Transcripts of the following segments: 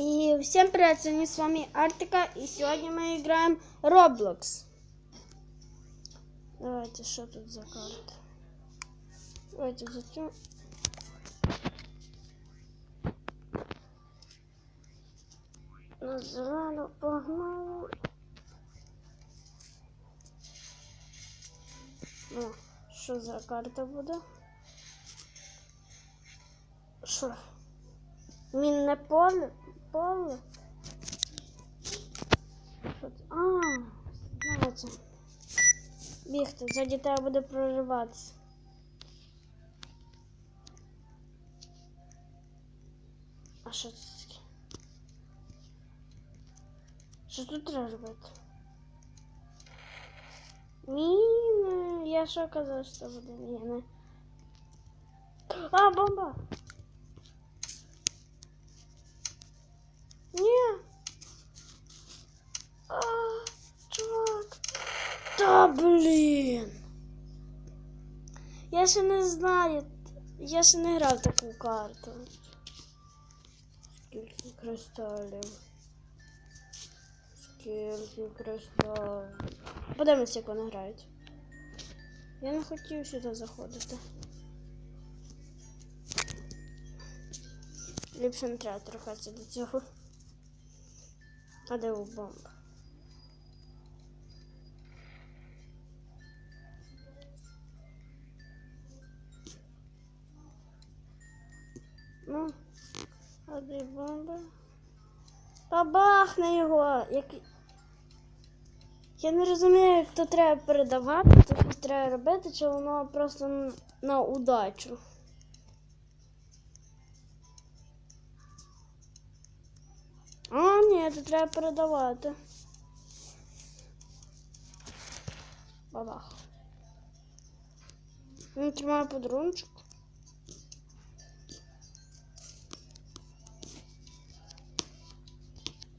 И всем привет, сегодня с вами Артика, и сегодня мы играем Roblox. Давайте, что тут за карта? Давайте затем... Назрану погнал. Ну, что за карта будет? Что? Минное поле? впало. Що це? А, знову це. Бігти, ззаді тебе буде прориватися. А що це таке? Тут треба робити? Я что оказалось что буде міни? А, бомба! Ні. А, чувак. Та блин. Я ще не знаю. Я ще не грав таку карту. Скільки кристалів. Скільки кристалів. Подивимось, як вони грають. Я не хотів сюди заходити. Ліпше не треба торкатися до цього. А де у? Ну, а де бомба? Та бахне його! Як... Я не розумію, як то треба передавати, то треба робити, чи воно просто на удачу. Ні, це треба передавати. Бабах. Він тримає подарунчик.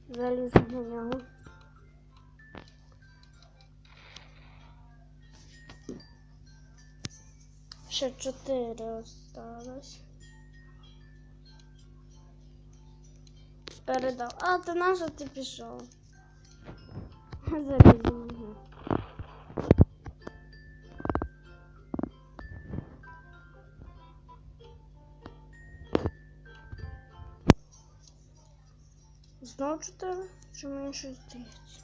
Заліз на нього. Ще чотири осталось. передав. А ти на що ти пішов? Залізу. Знов чотири? Чому інше здається?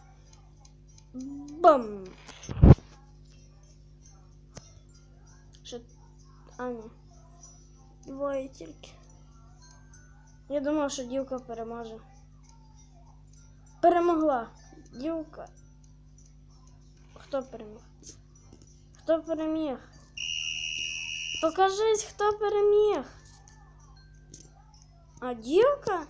Бам! Що... А, ні. Двоє тільки. Я думав, що дівка переможе. Перемогла. Дівка. Хто переміг? Хто переміг? Покажись, хто переміг. А дівка?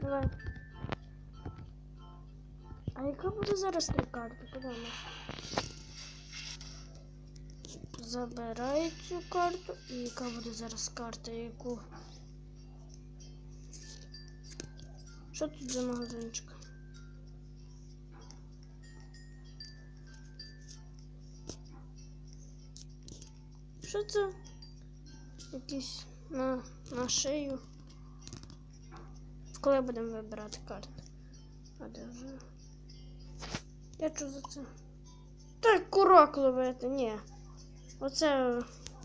Давай. А яка буде зараз три карти? Подумай забираю цю карту. І яка буде зараз карта, яку? Що тут за магазинчик? Що це? Якісь на, на шию. Коли будемо вибирати карту? А де вже? Я чу за це? Так й курок ловити, ні. Оце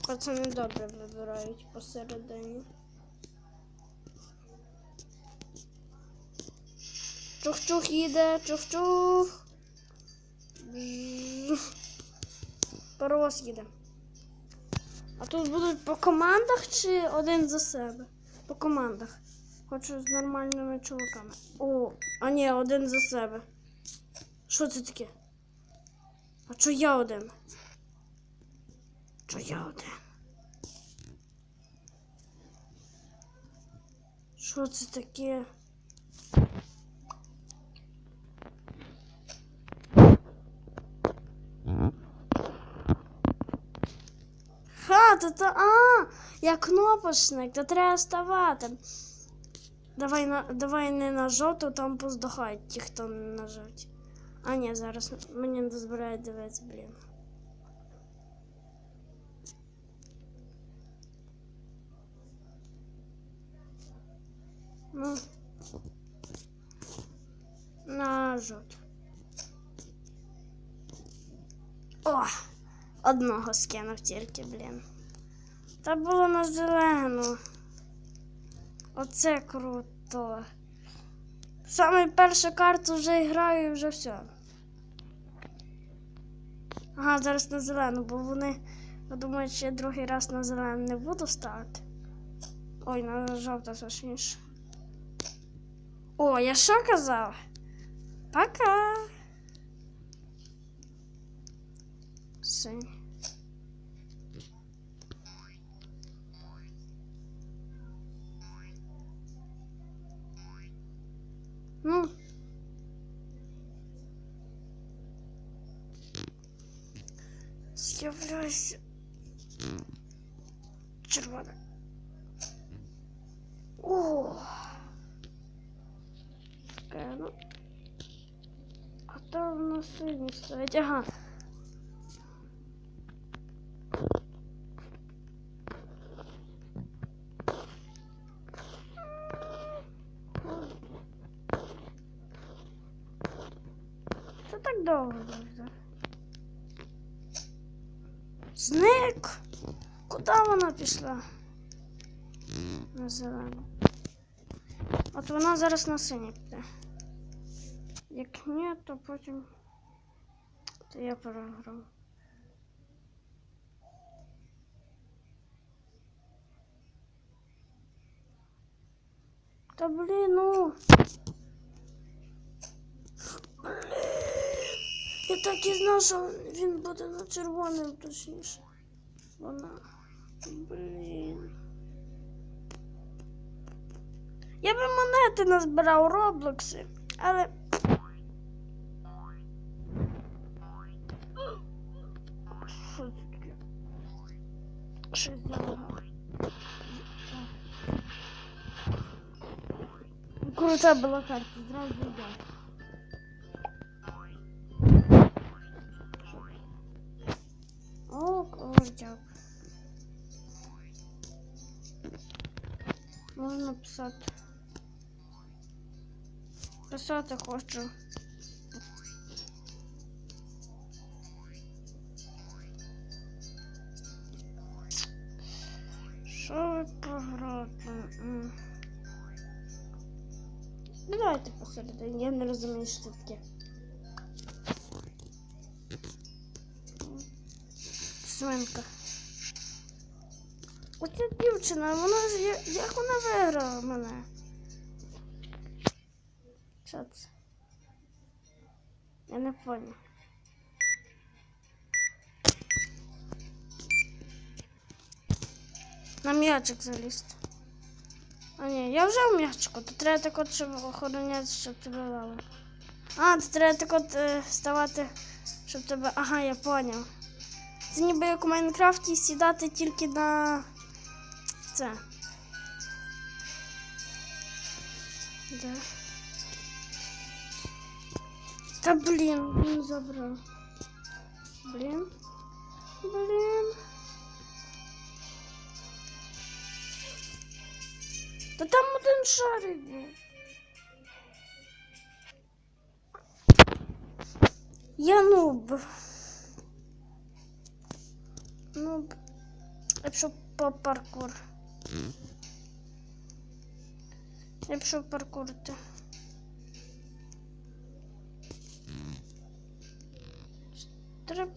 оце не добре вибирають посередині. Чух-чух їде, чух-чух. Паровоз їде. А тут будуть по командах чи один за себе? По командах. Хочу з нормальними чуваками. О, а ні, один за себе. Що це таке? А чо я один? що я. Що це таке? Ха, то то а, я кнопочник, то треба ставати. Давай на давай не на жовту, там поздохають ті, хто не на жовті. А ні, зараз мені не дозволяють дивитися, блін. Ну. На жовту. О! Одного скинув тільки, блін. Та було на зелену. Оце круто. Саме першу карту вже граю і вже все. Ага, зараз на зелену, бо вони думають, що я другий раз на зелену не буду ставити. Ой, на жовта точніше. О, я що казав? Пока. Синь. Ну. З'являйся. Червона. О. Таке, ну. А там у нас сині стоять. Ага. Це так довго буде. Зник! Куди вона пішла? На. От вона зараз на синій піде. Як ні, то потім. То я програв. Та блін, ну. Я так і знав, що він буде на червоним, точніше. Вона. Блін. Я би монети назбирав Роблокси, але. Щось залагало. Крута була карта, зразу йде. О, дякую. Можна. Писати хочу. Розумію, що це таке. Свинка. Оця дівчина, вона ж як вона виграла мене? Що це? Я не понял. На м'ячик залізти. А ні, я вже в м'ячику, то треба так от, щоб охороняти, щоб тебе лали. А, то треба так от е, ставати, щоб тебе. Ага, я поняв. Це ніби як у Майнкрафті сідати тільки на це. Де? Та блін, він забрав. Блін. Блін. Та там один шарик Я нуб. Нуб. Я пішов по паркур. Я пішов паркурити. Трип.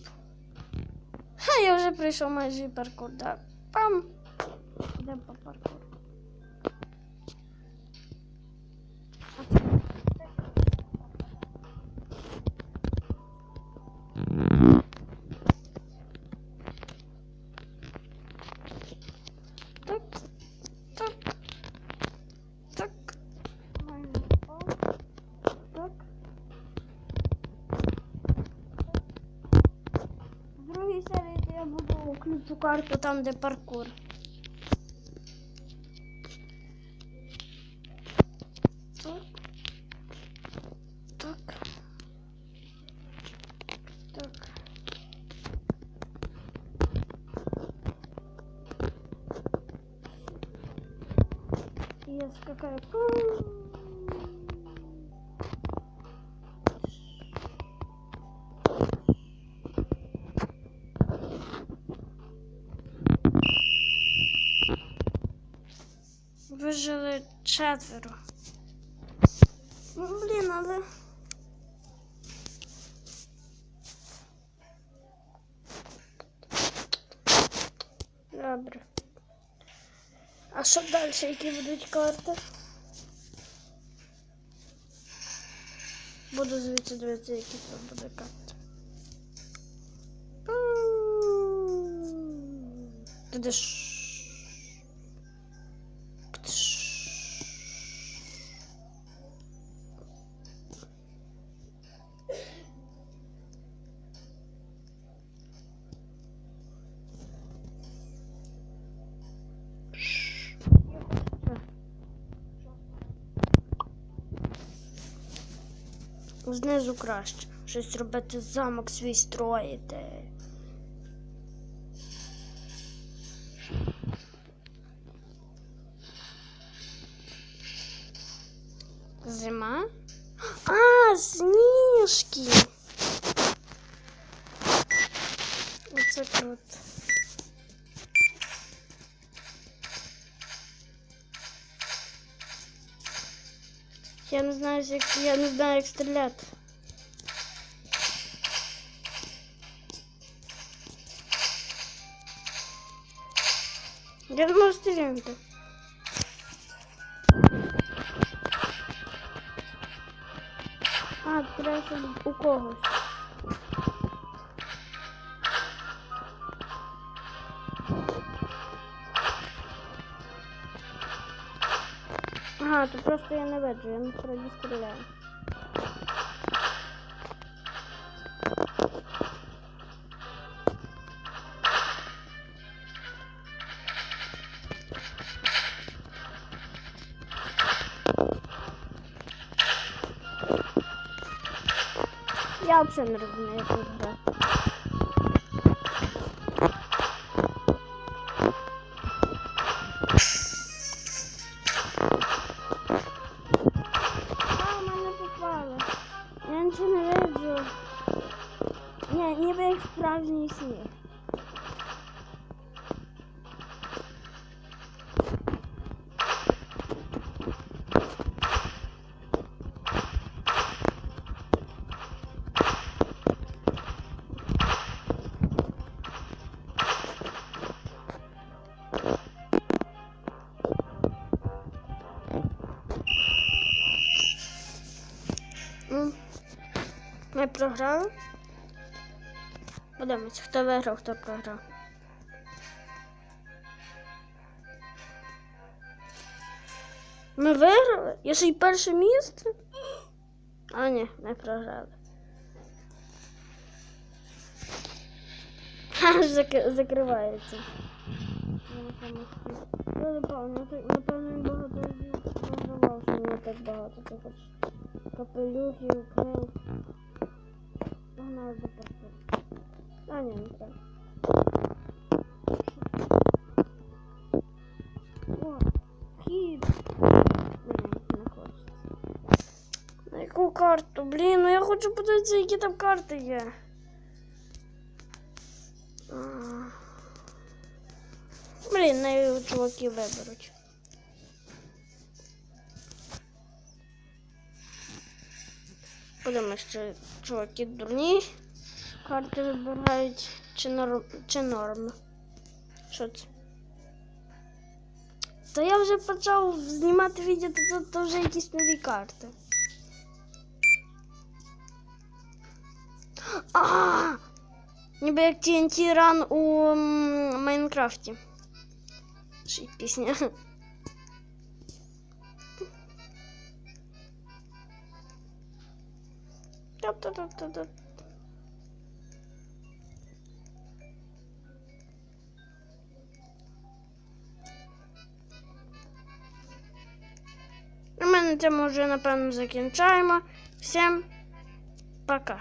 Ха, я вже прийшов майже паркур, да. Пам. Йдемо по паркуру. Буду ключу карту там, де паркур. Так. Так. Так. І я Вижили четверо. Ну, блін, але. Добре. А що далі? Які будуть карти? Буду звідси дивитися, які це буде карти. Ти Знизу краще. Щось робити замок свій строїти. Зима? А, сніжки. Оце круто. Знаю, як я не знаю, як стріляти. Я не стріляти. А, треба у когось. Ага, то просто я не виджу, я насправді стріляю. Я взагалі не розумію, як тут si je. Hm. Neprohrál. Ну. Подивимось, хто виграв, хто програв. Ми виграли? Я ще й перше місце? А ні, не програли. Аж зак- закривається. Я напевно, напевно, він багато програвав, що мені так багато капелюхів, крил. Погнали паркур. А, ні, не так. О, хід. Блін, не хочеться. На яку карту? Блін, ну я хочу подивитися, які там карти є. А. Блін, на чуваки виберуть. Подумаю, що чуваки дурні. Карти вибирають чи норм, чи норм. Що це? Та я вже почав знімати відео, то, то, то вже якісь нові карти. А! Ніби як TNT Run у м, Майнкрафті. Ще й пісня. Та-та-та-та-та. На цьому вже напевно закінчаємо. Всім пока.